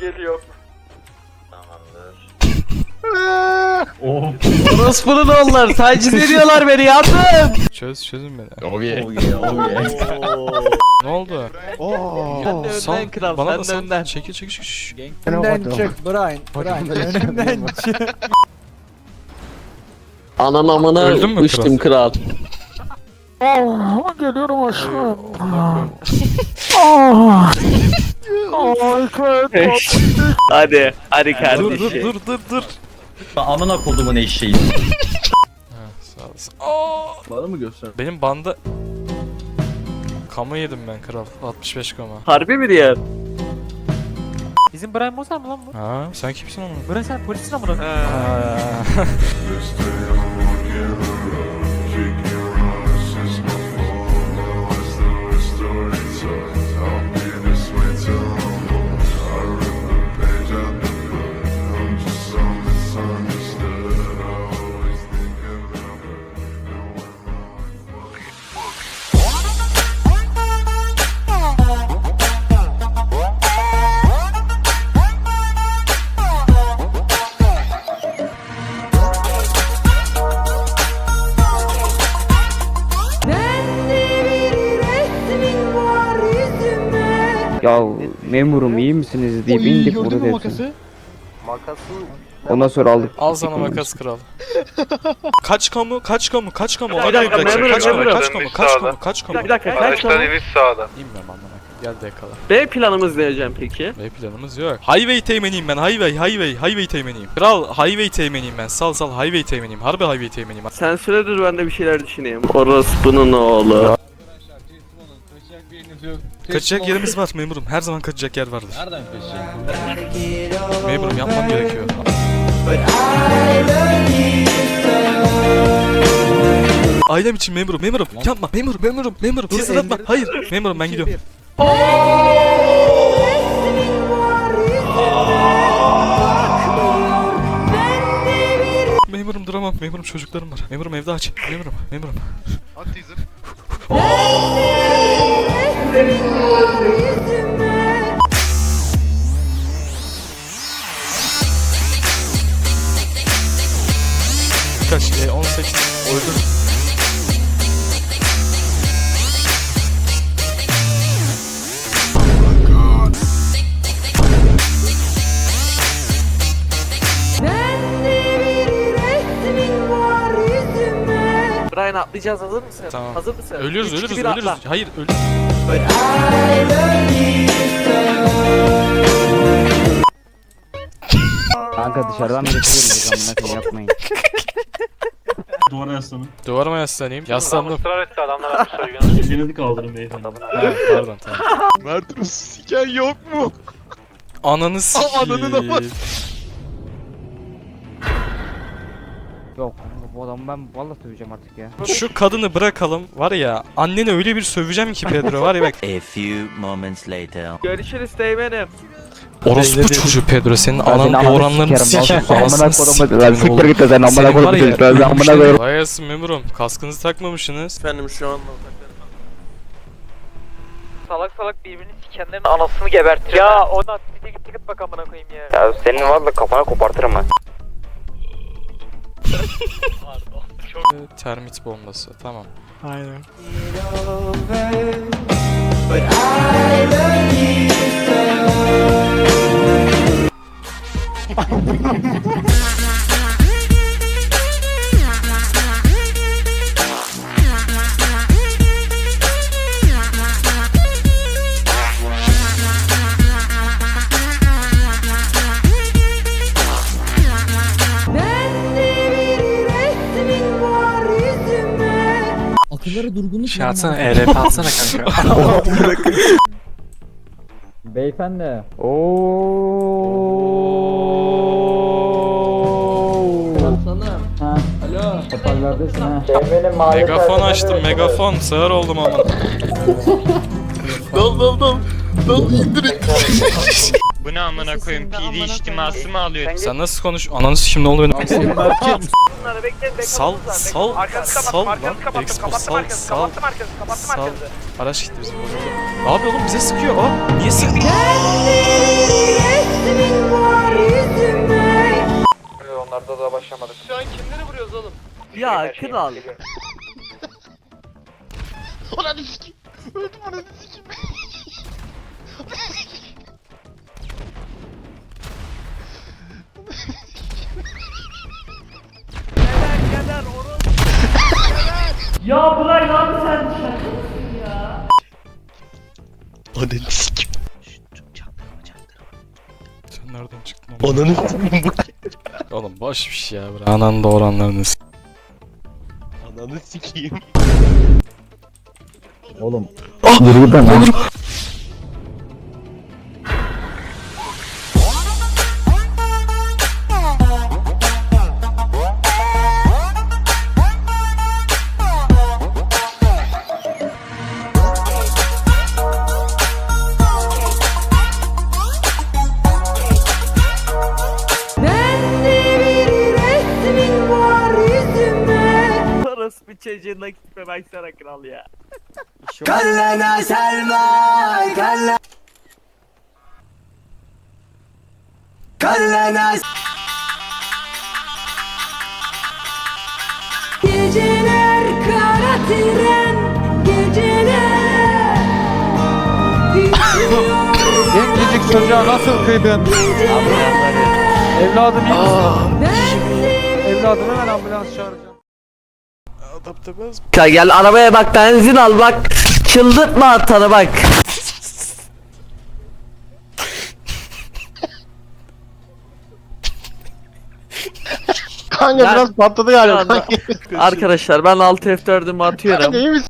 Geliyor. Tamamdır. Oh. Orospu'nun oğullar taciz ediyorlar beni yardım. Çöz çözün beni. Oh yeah. Oh yeah. Oh yeah. Ne oldu? Sen de Sal, önden kral bana da sen sal. önden. Çekil çekil şşş. Önümden çık Brian. Brian önümden çık. Anan amına Öldün mü uçtum kral. Geliyorum aşkım. Hadi hadi Dur kardeşim. dur dur dur dur. Amına kodumun eşeği. Sağ olasın. Aa! Bana mı göster? Benim banda... Kama yedim ben kral. 65 kama. Harbi mi diyor? Bizim Brian Moser mı lan bu? Ha, sen kimsin oğlum? Brian sen polisin amına. Ha. memurum iyi misiniz deyip indik burada hepsini. Ondan sonra aldık. Al sana makas kral. kaç kamu? Kaç kamu? Kaç kamu? Bir dakika, dakika, memurum, kaç kamu? Kaç kamu? Kaç kamu? Kaç kamu? Bir dakika kaç tane? Bilmiyorum anlamak. Gel de yakala. B planımız ne hocam peki? B planımız yok. Highway teğmeniyim ben. Highway, highway, highway teğmeniyim. Kral highway teğmeniyim ben. Sal sal highway teğmeniyim. Harbi highway teğmeniyim. Sen söyle dur ben de bir şeyler düşüneyim. Orospu'nun oğlu. Kaçacak yerimiz var memurum. Her zaman kaçacak yer vardır. Nereden kaçacak? Memurum yapmam gerekiyor. Ailem için memurum, memurum. Yapma, memurum, memurum, memurum. Siz atma. Hayır, memurum ben gidiyorum. Memurum duramam. Memurum çocuklarım var. Memurum evde aç. Memurum, memurum. Kaç? E, 18. Öldür. Brian atlayacağız hazır mısın? Tamam. Hazır mısın? Ölüyoruz, Üç, iki, ölürüz, bir, ölürüz. atla. Hayır, öl. Kanka dışarıdan mı getiriyoruz amına koyayım yapmayın. Duvara yaslanın. Duvarıma yaslanayım. Yaslandım. Israr etti adamlar abi soygunu. Elinizi kaldırın beyefendi. Ha, pardon tamam. Mert Rus siken yok mu? Ananı sikiyim. ananı da var. Yok bu adamı ben valla söveceğim artık ya. Şu kadını bırakalım. Var ya anneni öyle bir söveceğim ki Pedro var ya bak. A few moments later. Görüşürüz teğmenim. Orospu çocuğu Pedro senin Ben seni anan doğuranlarını sikerim, sikeyim. amına Lan siktir git sen amına çocuk, lan amına. Vay gelsin memurum. Kaskınızı takmamışsınız. Efendim şu an Salak salak birbirini sikenlerin anasını gebertir. Ya ona bir git git bak amına koyayım ya. Ya senin valla kafana kopartırım ben. Termit bombası tamam. Aynen. Akılları durgunluk Şey atsana ERP atsana kanka. Beyefendi. Ooo. Ha. Alo. Hoparlördesin ha. Megafon açtım megafon. Sığır oldum ama. Dal dal dal. Dal indir indir. Bu ne amına koyayım? PD içtiması mı alıyor? Sen nasıl konuş? Ananı sikim ne oluyor? Sal, sal, sal lan. Expo sal, sal, sal. Araç gitti bizim bozuldu. Ne yapıyor oğlum bize sıkıyor? Aa, niye sıkıyor? Onlarda da başlamadık. Şu an kimleri vuruyoruz oğlum? Ya kral. Ulan sikim. Öldüm ulan sikim. Ananı sikim. Sen nereden çıktın oğlum? Ananı sikim. Oğlum boş bir şey ya bırak. Anan doğuranlarını s- Ananı sikeyim. Oğlum. Buradan ha. Orası bir çocuğun nakitime baksana kral ya. Geceler kara tren Geceler Gencecik çocuğa nasıl kıydın? Evladım iyi misin? Evladım hemen ambulans çağıracağım. Gel arabaya bak benzin al bak. Çıldırtma atanı bak. Kanka Ya- biraz patladı galiba. Arkadaşlar ben 6 F4'ümü atıyorum. iyi misin?